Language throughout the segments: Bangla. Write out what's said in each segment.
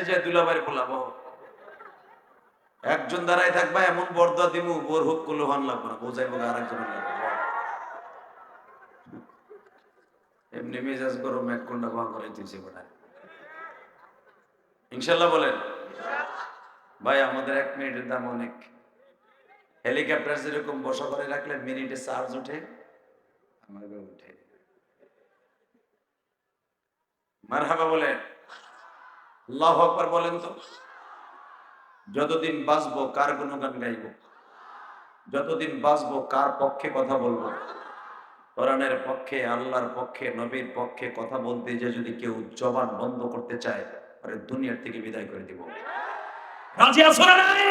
এই যে দুলাবাড়ি বলাবো একজন দাঁড়াই থাকবা এমন বর্দা দিমু, বোর হুক করলে হন লাগবে না বোঝাইবো আরেকজন লাগবে এমনি মেজাজ গরম, এক ঘণ্টা ভাঙ করে দিয়েছে বেটা। ইনশাল্লাহ বলেন। ভাই, আমাদের এক মিনিটের দাম অনেক। হেলিকপ্টার যেরকম বসা করে রাখলে মিনিটে চার্জ উঠে আমাকে উঠে মারহাবা বলেন। আল্লাহ আকবার বলেন তো। যতদিন বাঁচবো, কার গুণগান গাইব? যতদিন বাঁচবো, কার পক্ষে কথা বলব? কোরআনের পক্ষে, আল্লাহর পক্ষে, নবীর পক্ষে কথা বলতে যে যদি কেউ জবান বন্ধ করতে চায় আরে দুনিয়ার থেকে বিদায় করে দিব। রাজি আছো না নাই?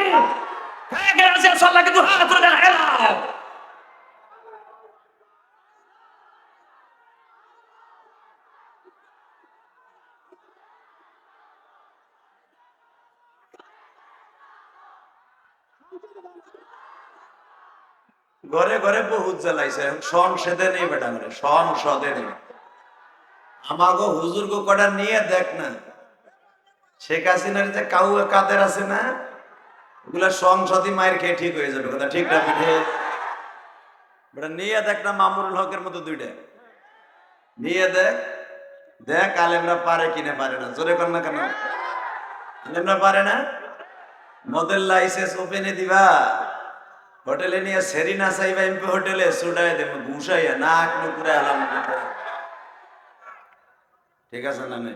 হ্যাঁ রাজি আছো আল্লাহকে দু হাত তুলে দেন এলাও ঘরে ঘরে বহুত জ্বালাইছে। সংসদে নেই বেটা করে সংসদে নেই। আমাগো হুজুর গো কটা নিয়ে দেখ না। শেখ হাসিনার যে কাউ কাদের আছে না ওগুলা সংসদই মায়ের খেয়ে ঠিক হয়ে যাবে, কথা ঠিক না পিঠে বেটা নিয়ে দেখ না মামুনুল হকের মতো দুইটা। নিয়ে দেখ দেখ আলেমরা পারে কিনে পারে না, জোরে কর না কেন? আলেমরা পারে না? মদের লাইসেন্স ওপেনে দিবা। হোটেলে নিয়ে সেরিনা সাইবা এমপি হোটেলে সুডাই দেব ঘুষাইয়া নাক নুকুরে আলাম ঠিক আছে না নাই?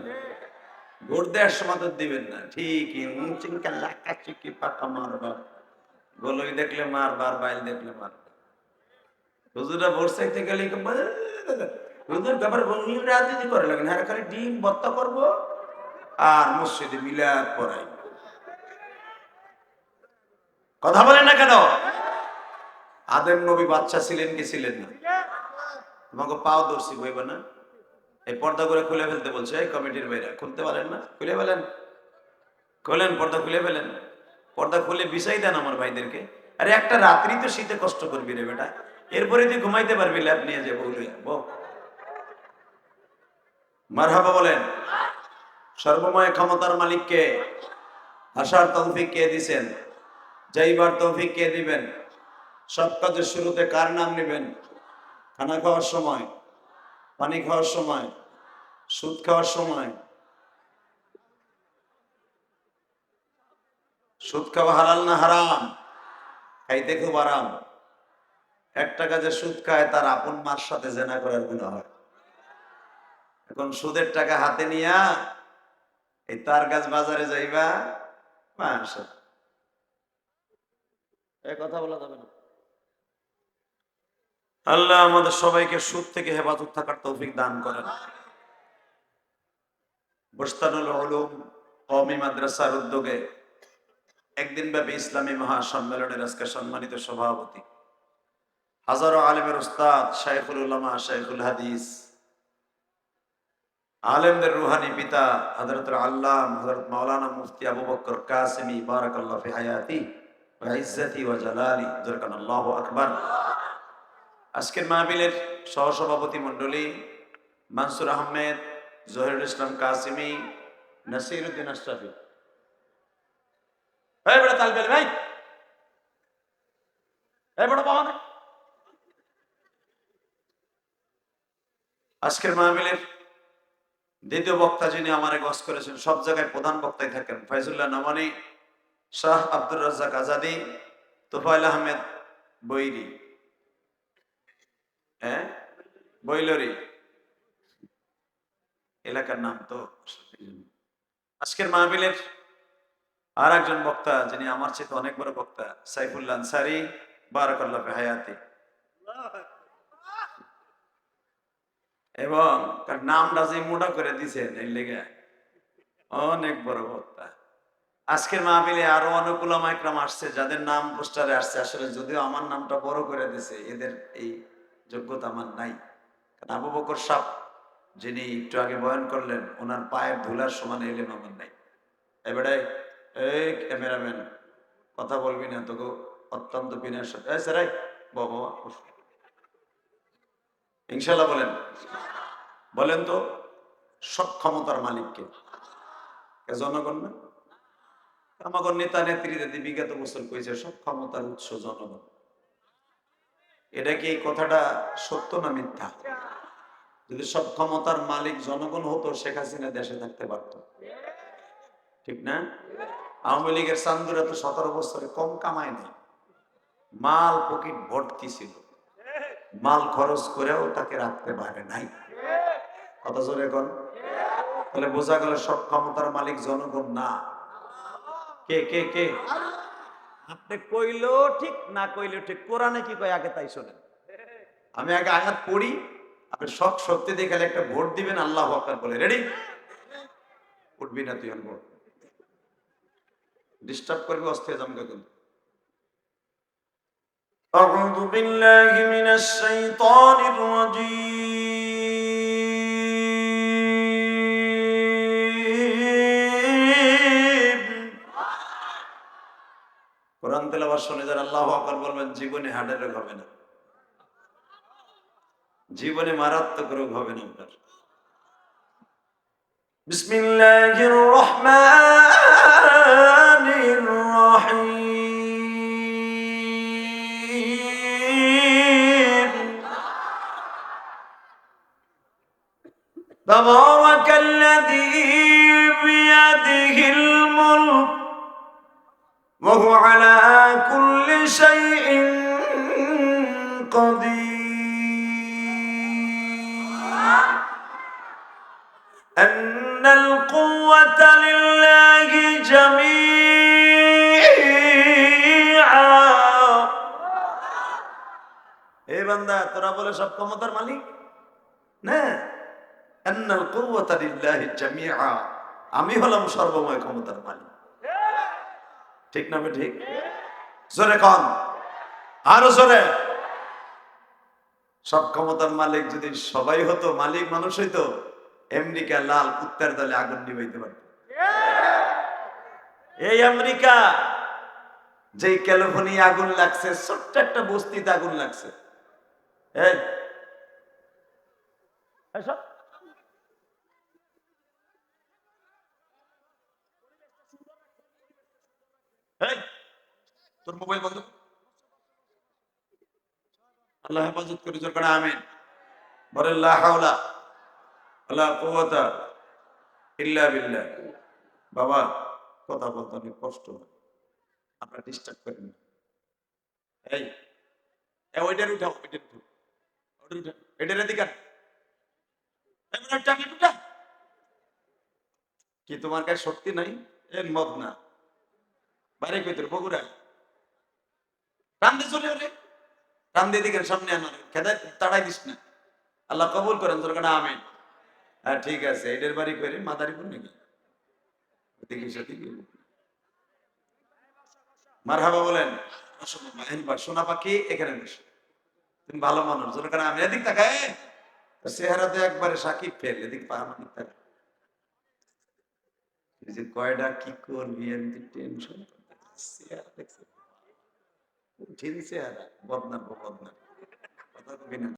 দেওয়ার দিবেন না। ঠিকই লাকা চিকি পাকা মারবা। গোলই দেখলে বাইল দেখলে হুজুরা চাইতে গেলে বলে, হুজুর ব্যাপার রাজনীতি করে লাগেন। হ্যাঁ খালি ডিম বত্তা করব আর মসজিদে মিলাদ পড়াই কথা বলেন না কেন? আদেম নবী বাচ্চা ছিলেন কি ছিলেন না? তোমাকে পাও দর্শি বইব না? এই পর্দা করে খুলে ফেলতে বলছে, এই কমিটির বাইরে খুলতে পারেন না? খুলে ফেলেন? খুলেন, পর্দা খুলে ফেলেন? পর্দা খুলে বিষাই দেন আমার ভাইদেরকে। আরে একটা রাত্রি তো শীতে কষ্ট করবি রে বেটা। এরপরে তুই ঘুমাইতে পারবি, ল্যাব নিয়ে যে বউ। মারহাবা বলেন, সর্বময় ক্ষমতার মালিককে আসার তৌফিক কে দিছেন? যাইবার তৌফিক কে দিবেন? সব কাজের শুরুতে কার নাম নেবেন? খানা খাওয়ার সময়, পানি খাওয়ার সময়, সুদ খাওয়ার সময়? সুদ খাওয়া হালাল না হারাম? খাইতে খুব আরাম। এক টাকা যে সুদ খায়, তার আপন মার সাথে জেনা করার গুণা হয়। এখন সুদের টাকা হাতে নিয়া এই তার গাছ বাজারে যাইবা মাসা কথা বলা যাবে না। আল্লাহ আমাদের সবাইকে সুদ থেকে হেফাজত থাকার তৌফিক দান করেন। বস্তানুল উলুম কওমি মাদ্রাসার উদ্যোগে একদিন ব্যাপী ইসলামী মহাসম্মেলনের আজকে সম্মানিত সভাপতি। হাজারো আলেমের উস্তাদ, শাইখুল উলামা, শাইখুল হাদিস। আলেমদের রুহানি পিতা হযরত আল্লাহ হযরত মাওলানা মুফতি আবু বকর কাসিমি, বারাকাল্লাহু ফি হায়াতি ওয়া ইজ্জতি ওয়া জালালি। জরকান আল্লাহু আকবার। আজকের মাহবিলের সহসভাপতি মণ্ডলী মানসুর আহমেদ, জহিরুল ইসলাম কাসিমি নাসির উদ্দিন আশরাফি। এই বড় তালবেল ভাই। এই বড় বাবা আজকের মাহবিলের দ্বিতীয় বক্তা যিনি আমারে গস করেছেন, সব জায়গায় প্রধান বক্তায় থাকেন ফাইজুল্লাহ নমানি শাহ আব্দুর রাজ্জাক আজাদি তোফাইল আহমেদ বৈরি। হ্যাঁ? বৈলরি। এলাকার নাম তো আজকের মাহবিলের আর একজন বক্তা, যিনি আমার চেয়ে অনেক বড় বক্তা আনসারি হায়াতি। এবং তার নামটা যে মোটা করে দিছেন এই লেগে অনেক বড় বক্তা। আজকের মাহবিলে আরও অনেক উলামা আসছে, যাদের নাম পোস্টারে আসছে, আসলে যদিও আমার নামটা বড় করে দিছে, এদের এই যোগ্যতা আমার নাই। আবু বকর সাপ, যিনি একটু আগে বয়ন করলেন, ওনার পায়ের ধুলার সমান এলেম আমার নাই। এবারে এই ক্যামেরাম্যান, কথা বলবি না তোকে, অত্যন্ত বিনয়ের সাথে এই স্যার ইনশাল্লাহ বলেন। বলেন তো, সব ক্ষমতার মালিককে। জনগণ না? আমাগর নেতা নেত্রী নেত্রীদের বিগত বছর কইছে, সব ক্ষমতার উৎস জনগণ। এটা কি এই কথাটা সত্য না মিথ্যা? যদি সব ক্ষমতার মালিক জনগণ হতো, শেখ হাসিনা দেশে থাকতে পারত। ঠিক না? আওয়ামী লীগের চান্দুরা তো সতেরো বছরে কম কামায় না মাল পকেট ভর্তি ছিল। মাল খরচ করেও তাকে রাখতে পারে নাই। কত জোরে এখন তাহলে বোঝা গেল সব ক্ষমতার মালিক জনগণ না। কে কে কে? আপনি কইলেও ঠিক না কইলেও ঠিক কোরআনে কি কয় আগে তাই শোনেন আমি আগে আয়াত পড়ি আপনি সব শক্তি দেখালে একটা ভোট দিবেন আল্লাহ আকবার বলে রেডি উঠবি না তুই ভোট ডিস্টার্ব করবি অস্থির জমকে কিন্তু أعوذ بالله من الشيطان الرجيم তেলাবার শুনে যারা আল্লাহ আকর বলবেন, জীবনে হার্টের রোগ হবে না। জীবনে মারাত্মক রোগ হবে না আপনার। বিসমিল্লাহির রহমানির রহিম। তাবারাকাল্লাযী বিয়াদিহিল মুলক ওয়া হুয়া شيء قدير أن القوة لله جميعا এ বান্দা তোরা বলে সব ক্ষমতার মালিক না আন্নাল কুওয়াতা লিল্লাহি জামিআ আমি হলাম সর্বময় ক্ষমতার মালিক ঠিক না আমি ঠিক জোরে কন। আরও জোরে। সব ক্ষমতার মালিক যদি সবাই হতো, মালিক মানুষ হইতো, আমেরিকা লাল কুত্তার দলে আগুন নিবাইতে পারত। এই আমেরিকা, যেই ক্যালিফোর্নিয়া আগুন লাগছে, ছোট্ট একটা বস্তিতে আগুন লাগছে। এই। তোর মোবাইল বন্ধ। আল্লাহ হেফাজত করে, জোর করে আমিন। বলে লা হাওলা ওয়ালা কুওয়াতা ইল্লা বিল্লাহ। বাবা, কথা বলতে অনেক কষ্ট আপনারা ডিস্টার্ব করেন না। এই ওইটার উঠাও ওইটার উঠাও। ওইটার উঠাও। এটার এদিকে। কি তোমার কাছে শক্তি নাই? এ মদ না। বাইরে কইতর বগুড়া টান চলে ওরে। টান দিয়ে দিকে সামনে আনার খেদা, তাড়াই দিস না। আল্লাহ কবুল করেন তোর কাছে আমিন। হ্যাঁ ঠিক আছে এটার বাড়ি করে মাদারীপুর নাকি? দেখি হাবা বলেন সোনা পাখি এখানে বসো। তুমি ভালো মানুষ তোর কারণে আমি এদিক তাকায় চেহারাতে একবারে সাকিব ফেল, এদিক পা আমার দিক তাকায়। যে কয়টা কি করবি টেনশন চেহারা কঠিন চেহারা বদনার বদনার কথা